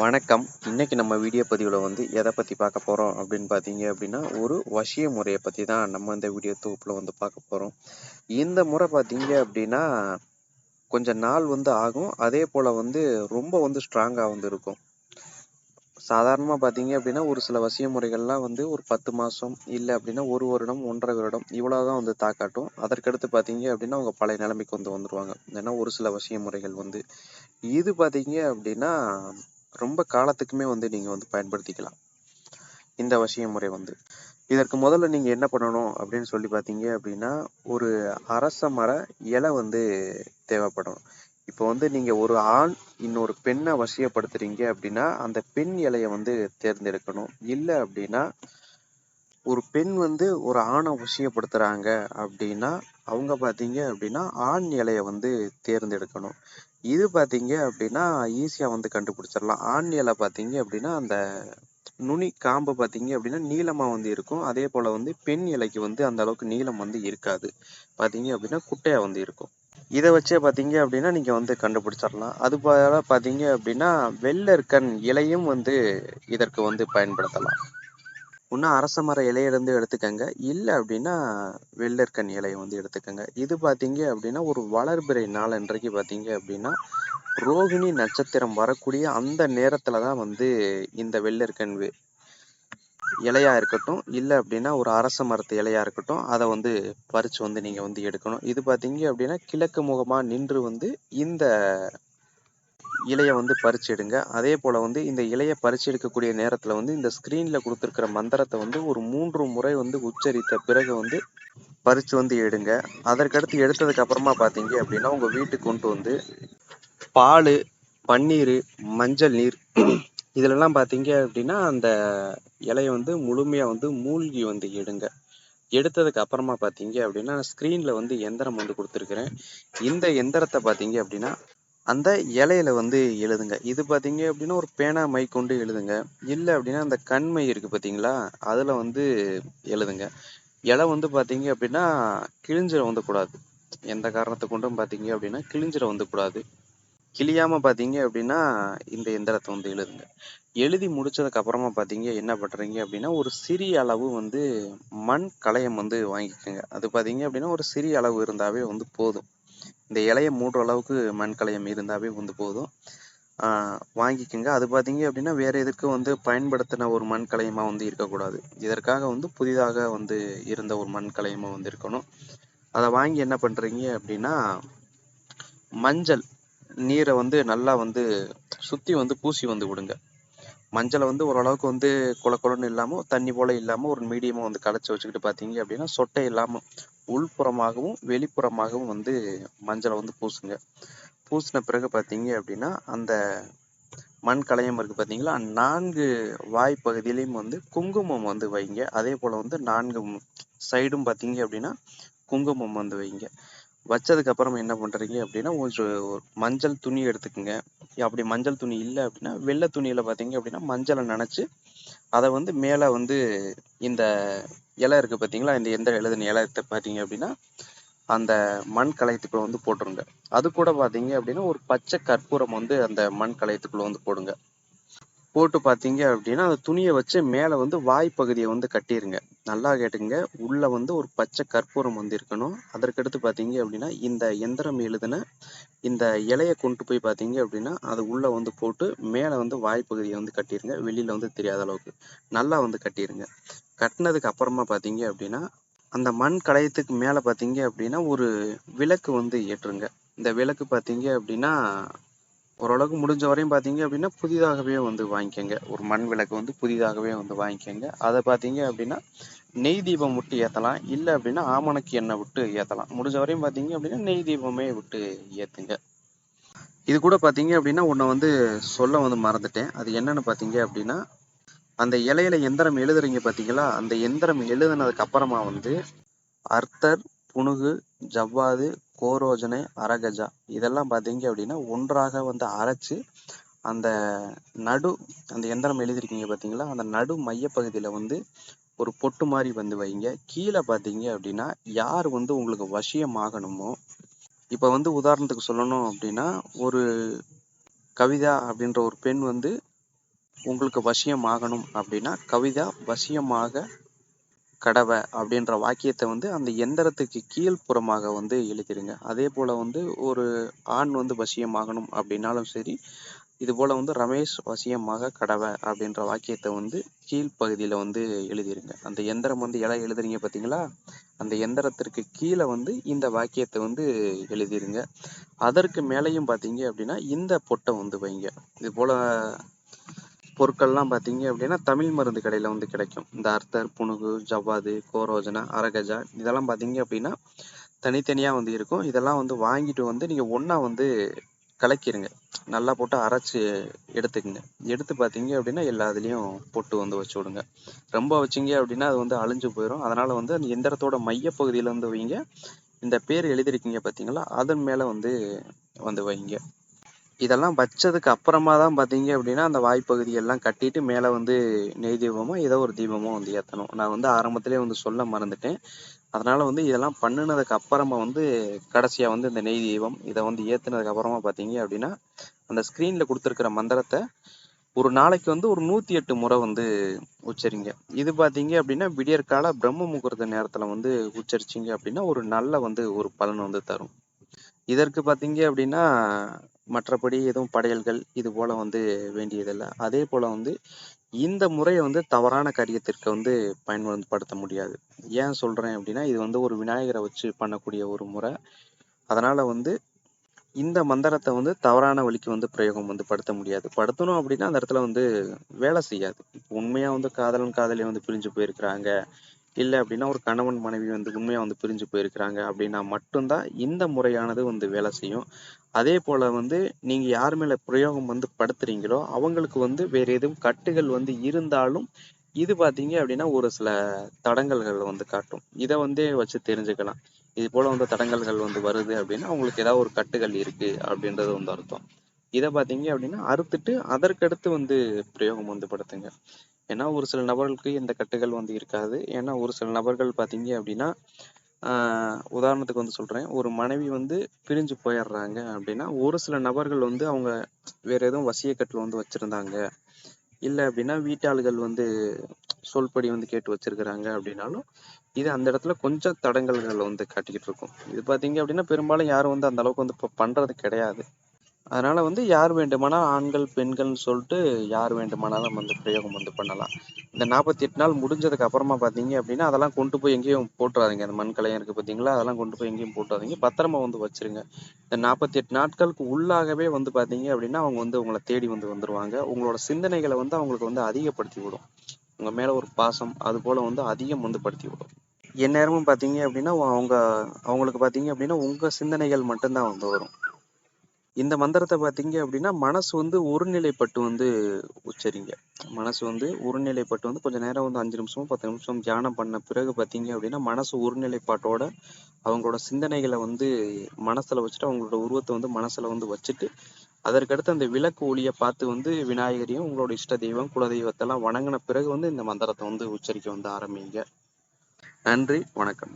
வணக்கம். இன்னைக்கு நம்ம வீடியோ பதிவில் வந்து எதை பற்றி பார்க்க போகிறோம் அப்படின்னு பார்த்தீங்க அப்படின்னா ஒரு வசிய முறையை பற்றி தான் நம்ம இந்த வீடியோ தொகுப்பில் வந்து பார்க்க போகிறோம் இந்த முறை பார்த்தீங்க அப்படின்னா கொஞ்சம் நாள் வந்து ஆகும். அதே போல் வந்து ரொம்ப வந்து ஸ்ட்ராங்காக வந்து இருக்கும். சாதாரணமாக பார்த்தீங்க அப்படின்னா ஒரு சில வசிய முறைகள்லாம் வந்து ஒரு பத்து மாதம் இல்லை அப்படின்னா ஒரு வருடம் ஒன்றரை வருடம் இவ்வளோ தான் வந்து தாக்காட்டும் அதற்கடுத்து பார்த்தீங்க அப்படின்னா அவங்க பழைய நிலைமைக்கு வந்து வந்துடுவாங்க ஏன்னா ஒரு சில வசிய முறைகள் வந்து. இது பார்த்தீங்க அப்படின்னா ரொம்ப காலத்துக்குமே வந்து நீங்கள் வந்து பயன்படுத்திக்கலாம். இந்த வசிய முறை வந்து. இதற்கு முதல்ல நீங்கள் என்ன பண்ணணும் அப்படின்னு சொல்லி பார்த்தீங்க அப்படின்னா ஒரு அரச மர இலை வந்து தேவைப்படும் இப்போ வந்து நீங்கள் ஒரு ஆண் இன்னொரு பெண்ணை வசியப்படுத்துறீங்க அப்படின்னா அந்த பெண் இலையை வந்து தேர்ந்தெடுக்கணும். இல்லை அப்படின்னா ஒரு பெண் வந்து ஒரு ஆணை வசியப்படுத்துகிறாங்க அப்படின்னா அவங்க பார்த்தீங்க அப்படின்னா ஆண் இலையை வந்து தேர்ந்தெடுக்கணும். இது பார்த்தீங்க அப்படின்னா ஈஸியாக வந்து கண்டுபிடிச்சிடலாம் ஆண் இலை பார்த்தீங்க அப்படின்னா அந்த நுனி காம்பு பார்த்தீங்க அப்படின்னா நீளமாக வந்து இருக்கும். அதே போல் வந்து பெண் இலைக்கு வந்து அந்த அளவுக்கு நீளம் வந்து இருக்காது. பார்த்தீங்க அப்படின்னா குட்டையாக வந்து இருக்கும். இதை வச்சே பார்த்தீங்க அப்படின்னா நீங்கள் வந்து கண்டுபிடிச்சிடலாம் அது போல பார்த்தீங்க அப்படின்னா வெள்ளற்கண் இலையும் வந்து இதற்கு வந்து பயன்படுத்தலாம். ஒன்று அரச மர இலையிலேருந்து எடுத்துக்கங்க. இல்லை அப்படின்னா வெள்ளற்கண் இலையை வந்து எடுத்துக்கங்க. இது பார்த்தீங்க அப்படின்னா ஒரு வளர்பிறை நாளன்றைக்கு பார்த்தீங்க அப்படின்னா ரோகிணி நட்சத்திரம் வரக்கூடிய அந்த நேரத்தில் தான் வந்து இந்த வெள்ளற்கண் இலையா இருக்கட்டும் இல்லை அப்படின்னா ஒரு அரச மரத்து இலையா இருக்கட்டும் அதை வந்து பறித்து வந்து நீங்கள் வந்து எடுக்கணும். இது பார்த்தீங்க அப்படின்னா கிழக்கு முகமாக நின்று வந்து இந்த இலையை வந்து பறிச்சு எடுங்க அதே போல் வந்து இந்த இலையை பறிச்சு எடுக்கக்கூடிய நேரத்தில் வந்து இந்த ஸ்க்ரீனில் கொடுத்துருக்கிற மந்திரத்தை வந்து ஒரு மூன்று முறை வந்து உச்சரித்த பிறகு வந்து பறித்து வந்து எடுங்க. அதற்கடுத்து எடுத்ததுக்கு அப்புறமா பார்த்தீங்க அப்படின்னா உங்கள் வீட்டுக்கு கொண்டு வந்து பால் பன்னீர் மஞ்சள் நீர் இதிலெல்லாம் பார்த்தீங்க அப்படின்னா அந்த இலையை வந்து முழுமையாக வந்து மூழ்கி வந்து எடுங்க. எடுத்ததுக்கு அப்புறமா பார்த்தீங்க அப்படின்னா ஸ்க்ரீனில் வந்து எந்திரம் வந்து கொடுத்துருக்குறேன். இந்த எந்திரத்தை பார்த்தீங்க அப்படின்னா அந்த இலையில வந்து எழுதுங்க. இது பார்த்தீங்க அப்படின்னா ஒரு பேனா மை கொண்டு எழுதுங்க. இல்லை அப்படின்னா அந்த கண்மை இருக்குது பார்த்தீங்களா அதில் வந்து எழுதுங்க. இலை வந்து பார்த்தீங்க அப்படின்னா கிழிஞ்சிட வந்துக்கூடாது. எந்த காரணத்தை கொண்டும் பார்த்தீங்க அப்படின்னா கிழிஞ்சிட வந்துக்கூடாது. கிழியாமல் பார்த்தீங்க அப்படின்னா இந்த எந்திரத்தை வந்து எழுதுங்க. எழுதி முடிச்சதுக்கு அப்புறமா பார்த்தீங்க என்ன பண்ணுறீங்க அப்படின்னா ஒரு சிறிய அளவு வந்து மண் களையம் வந்து வாங்கிக்கோங்க. அது பார்த்தீங்க அப்படின்னா ஒரு சிறிய அளவு இருந்தாவே வந்து போதும். இந்த இலையை மூடுற அளவுக்கு மண் களையம் இருந்தாவே வந்து போதும். வாங்கிக்கோங்க. அது பார்த்தீங்க அப்படின்னா வேற எதுக்கும் வந்து பயன்படுத்தின ஒரு மண் கலையமா வந்து இருக்கக்கூடாது. இதற்காக வந்து புதிதாக வந்து இருந்த ஒரு மண் கலையமா வந்து இருக்கணும். அதை வாங்கி என்ன பண்ணுறீங்க அப்படின்னா மஞ்சள் நீரை வந்து நல்லா வந்து சுற்றி வந்து பூசி வந்து விடுங்க. மஞ்சளை வந்து ஓரளவுக்கு வந்து குள குளன்னு இல்லாமல் தண்ணி போல இல்லாமல் ஒரு மீடியமாக வந்து களைச்சி வச்சுக்கிட்டு பார்த்தீங்க அப்படின்னா சொட்டை இல்லாமல் உள்புறமாகவும் வெளிப்புறமாகவும் வந்து மஞ்சளை வந்து பூசுங்க. பூசின பிறகு பார்த்தீங்க அப்படின்னா அந்த மண் கலையம் இருக்குது பார்த்தீங்களா நான்கு வாய் பகுதியிலையும் வந்து குங்குமம் வந்து வைங்க. அதே போல் வந்து நான்கு சைடும் பார்த்தீங்க அப்படின்னா குங்குமம் வந்து வைங்க. வச்சதுக்கு அப்புறம் என்ன பண்றீங்க அப்படின்னா ஒரு மஞ்சள் துணி எடுத்துக்கோங்க. அப்படி மஞ்சள் துணி இல்லை அப்படின்னா வெள்ளை துணியில பார்த்தீங்க அப்படின்னா மஞ்சளை நனைச்சு அதை வந்து மேலே வந்து இந்த இலை இருக்கு பார்த்தீங்களா இந்த எந்த எழுதுன இலை பார்த்தீங்க அப்படின்னா அந்த மண் கலையத்துக்குள்ள வந்து போட்டுருங்க. அது கூட பார்த்தீங்க அப்படின்னா ஒரு பச்சை கற்பூரம் வந்து அந்த மண் கலையத்துக்குள்ள வந்து போடுங்க. போட்டு பார்த்தீங்க அப்படின்னா அந்த துணியை வச்சு மேலே வந்து வாய்ப்பகுதியை வந்து கட்டிடுங்க நல்லா கேட்டுங்க உள்ளே வந்து ஒரு பச்சை கற்பூரம் வந்து இருக்கணும். அதற்கடுத்து பார்த்தீங்க அப்படின்னா இந்த எந்திரம் எழுதுன இந்த இலையை கொண்டு போய் பார்த்தீங்க அப்படின்னா அது உள்ளே வந்து போட்டு மேலே வந்து வாய்ப்பகுதியை வந்து கட்டிடுங்க வெளியில் வந்து தெரியாத அளவுக்கு. நல்லா வந்து கட்டிடுங்க கட்டினதுக்கு அப்புறமா பார்த்தீங்க அப்படின்னா அந்த மண் களையத்துக்கு மேலே பார்த்தீங்க அப்படின்னா ஒரு விளக்கு வந்து ஏற்றுங்க. இந்த விளக்கு பார்த்தீங்க அப்படின்னா ஓரளவுக்கு முடிஞ்ச வரையும் பார்த்தீங்க அப்படின்னா புதிதாகவே வந்து வாங்கிக்கோங்க. ஒரு மண் விளக்கு வந்து புதிதாகவே வந்து வாங்கிக்கோங்க. அதை பார்த்தீங்க அப்படின்னா நெய் தீபம் விட்டு ஏற்றலாம் இல்லை அப்படின்னா ஆமணக்கு எண்ணெய் விட்டு ஏற்றலாம் முடிஞ்ச வரையும் பார்த்தீங்க அப்படின்னா நெய் தீபமே விட்டு ஏற்றுங்க இது கூட பார்த்தீங்க அப்படின்னா ஒன்று வந்து சொல்ல வந்து மறந்துட்டேன். அது என்னன்னு பார்த்தீங்க அப்படின்னா அந்த இலையில எந்திரம் எழுதுறீங்க பார்த்தீங்களா அந்த எந்திரம் எழுதுனதுக்கு அப்புறமா வந்து அர்த்தர் புனுகு ஜவ்வாது கோரோஜனை அரகஜா இதெல்லாம் பார்த்தீங்க அப்படின்னா ஒன்றாக வந்து அரைச்சு அந்த நடு அந்த எந்திரம் எழுதிருக்கீங்க பார்த்தீங்களா? அந்த நடு மையப்பகுதியில் வந்து ஒரு பொட்டு மாதிரி வந்து வைங்க. கீழே பார்த்தீங்க அப்படின்னா யார் வந்து உங்களுக்கு வசியம் ஆகணுமோ இப்போ வந்து உதாரணத்துக்கு சொல்லணும் அப்படின்னா ஒரு கவிதா அப்படின்ற ஒரு பெண் வந்து உங்களுக்கு வசியம் ஆகணும் அப்படின்னா கவிதா வசியமாக கடவை அப்படின்ற வாக்கியத்தை வந்து அந்த எந்திரத்துக்கு கீழ்ப்புறமாக வந்து எழுதிருங்க. அதே போல் வந்து ஒரு ஆண் வந்து வசியமாகணும் அப்படின்னாலும் சரி இது போல் வந்து ரமேஷ் வசியமாக கடவை அப்படின்ற வாக்கியத்தை வந்து கீழ்ப்பகுதியில் வந்து எழுதிருங்க. அந்த எந்திரம் வந்து எதை எழுதுறீங்க பார்த்தீங்களா அந்த எந்திரத்திற்கு கீழே வந்து இந்த வாக்கியத்தை வந்து எழுதிருங்க. அதற்கு மேலேயும் பார்த்தீங்க அப்படின்னா இந்த பொட்டை வந்து வைங்க. இது போல் பொருட்கள்லாம் பார்த்தீங்க அப்படின்னா தமிழ் மருந்து கடையில் வந்து கிடைக்கும். இந்த அர்த்தர் புனுகு ஜவ்வாது கோரோஜனா அரகஜா இதெல்லாம் பார்த்தீங்க அப்படின்னா தனித்தனியாக வந்து இருக்கும். இதெல்லாம் வந்து வாங்கிட்டு வந்து நீங்கள் ஒன்றா வந்து கலக்கிருங்க. நல்லா போட்டு அரைச்சி எடுத்துக்கங்க. எடுத்து பார்த்தீங்க அப்படின்னா எல்லா இதுலேயும் போட்டு வந்து வச்சு விடுங்க. ரொம்ப வச்சிங்க அப்படின்னா அது வந்து அழிஞ்சு போயிடும் அதனால் வந்து அந்த எந்திரத்தோட மையப்பகுதியில் வந்து வைங்க. இந்த பேர் எழுதியிருக்கீங்க பார்த்தீங்களா? அதன் மேலே வந்து வந்து வைங்க. இதெல்லாம் வச்சதுக்கு அப்புறமா தான் பார்த்தீங்க அப்படின்னா அந்த வாய்ப்பகுதி எல்லாம் கட்டிட்டு மேலே வந்து நெய் தீபமோ ஏதோ ஒரு தீபமோ வந்து ஏற்றணும் நான் வந்து ஆரம்பத்திலே வந்து சொல்ல மறந்துட்டேன். அதனால வந்து இதெல்லாம் பண்ணினதுக்கு அப்புறமா வந்து கடைசியாக வந்து இந்த நெய் தீபம் இதை வந்து ஏற்றுனதுக்கு அப்புறமா பார்த்தீங்க அப்படின்னா அந்த ஸ்க்ரீனில் கொடுத்துருக்கிற மந்திரத்தை ஒரு நாளைக்கு வந்து ஒரு நூற்றி எட்டு முறை வந்து உச்சரிங்க. இது பார்த்தீங்க அப்படின்னா விடியற்கால பிரம்ம முகூர்த்த நேரத்தில் வந்து உச்சரிச்சிங்க அப்படின்னா ஒரு நல்ல வந்து ஒரு பலன் வந்து தரும். இதற்கு பார்த்தீங்க அப்படின்னா மற்றபடி எதுவும் படையல்கள் இது போல வந்து வேண்டியதில்லை. அதே போல வந்து இந்த முறையை வந்து தவறான காரியத்திற்கு வந்து பயன்படுத்த முடியாது. ஏன் சொல்றேன் அப்படின்னா இது வந்து ஒரு விநாயகரை வச்சு பண்ணக்கூடிய ஒரு முறை. அதனால வந்து இந்த மந்திரத்தை வந்து தவறான வழிக்கு வந்து பிரயோகம் வந்து படுத்த முடியாது. படுத்தணும் அப்படின்னா அந்த இடத்துல வந்து வேலை செய்யாது. உண்மையா வந்து காதலன் காதலி வந்து பிரிஞ்சு போயிருக்கிறாங்க. இல்லை அப்படின்னா ஒரு கணவன் மனைவி வந்து உண்மையாக வந்து பிரிஞ்சு போயிருக்கிறாங்க அப்படின்னா மட்டும்தான் இந்த முறையானது வந்து வேலை செய்யும். அதே போல வந்து நீங்க யார் மேல பிரயோகம் வந்து படுத்துறீங்களோ அவங்களுக்கு வந்து வேற எதுவும் கட்டுகள் வந்து இருந்தாலும் இது பாத்தீங்க அப்படின்னா ஒரு சில தடங்கல்கள் வந்து காட்டும். இதை வந்து வச்சு தெரிஞ்சுக்கலாம். இது போல வந்து தடங்கல்கள் வந்து வருது அப்படின்னா அவங்களுக்கு ஏதாவது ஒரு கட்டுகள் இருக்கு அப்படின்றது வந்து அர்த்தம். இதை பார்த்தீங்க அப்படின்னா அறுத்துட்டு அதற்கடுத்து வந்து பிரயோகம் வந்து படுத்துங்க. ஏன்னா ஒரு சில நபர்களுக்கு இந்த கட்டுகள் வந்து இருக்காது. ஏன்னா ஒரு சில நபர்கள் பார்த்தீங்க அப்படின்னா உதாரணத்துக்கு வந்து சொல்கிறேன் ஒரு மனைவி வந்து பிரிஞ்சு போயிடுறாங்க அப்படின்னா ஒரு சில நபர்கள் வந்து அவங்க வேற எதுவும் வசியக்கட்டில் வந்து வச்சுருந்தாங்க. இல்லை அப்படின்னா வீட்டாளுகள் வந்து சொல்படி வந்து கேட்டு வச்சிருக்கிறாங்க அப்படின்னாலும் இது அந்த இடத்துல கொஞ்சம் தடங்கல்களை வந்து காட்டிக்கிட்டு இருக்கும். இது பார்த்தீங்க அப்படின்னா பெரும்பாலும் யாரும் வந்து அந்த அளவுக்கு வந்து இப்போ பண்ணுறது கிடையாது. அதனால வந்து யார் வேண்டுமானால் ஆண்கள் பெண்கள்னு சொல்லிட்டு யார் வேண்டுமானாலும் வந்து பிரயோகம் வந்து பண்ணலாம். இந்த நாற்பத்தி எட்டு நாள் முடிஞ்சதுக்கு அப்புறமா பார்த்தீங்க அப்படின்னா அதெல்லாம் கொண்டு போய் எங்கேயும் போட்டுறாதீங்க. அந்த மண் கலையம் இருக்குது பார்த்தீங்களா? அதெல்லாம் கொண்டு போய் எங்கேயும் போட்டுறாதீங்க. பத்திரமா வந்து வச்சிருங்க. இந்த நாற்பத்தி எட்டு நாட்களுக்கு உள்ளாகவே வந்து பார்த்தீங்க அப்படின்னா அவங்க வந்து உங்களை தேடி வந்து வந்துடுவாங்க உங்களோட சிந்தனைகளை வந்து அவங்களுக்கு வந்து அதிகப்படுத்தி விடும். உங்கள் மேலே ஒரு பாசம் அது போல் வந்து அதிகம் வந்து படுத்தி விடும். எந்நேரமும் பார்த்தீங்க அப்படின்னா அவங்க அவங்களுக்கு பார்த்தீங்க அப்படின்னா உங்கள் சிந்தனைகள் மட்டும்தான் வந்து வரும். இந்த மந்திரத்தை பார்த்தீங்க அப்படின்னா மனசு வந்து ஒருநிலைப்பட்டு வந்து உச்சரிங்க. மனசு வந்து ஒருநிலைப்பட்டு வந்து கொஞ்சம் நேரம் வந்து அஞ்சு நிமிஷம் பத்து நிமிஷம் தியானம் பண்ண பிறகு பார்த்தீங்க அப்படின்னா மனசு ஒருநிலைப்பாட்டோட அவங்களோட சிந்தனைகளை வந்து மனசில் வச்சுட்டு அவங்களோட உருவத்தை வந்து மனசில் வந்து வச்சுட்டு அதற்கடுத்து அந்த விளக்கு ஒளியை பார்த்து வந்து விநாயகரையும் உங்களோட இஷ்ட தெய்வம் குலதெய்வத்தெல்லாம் வணங்கின பிறகு வந்து இந்த மந்திரத்தை வந்து உச்சரிக்க வந்து ஆரம்பிங்க. நன்றி வணக்கம்.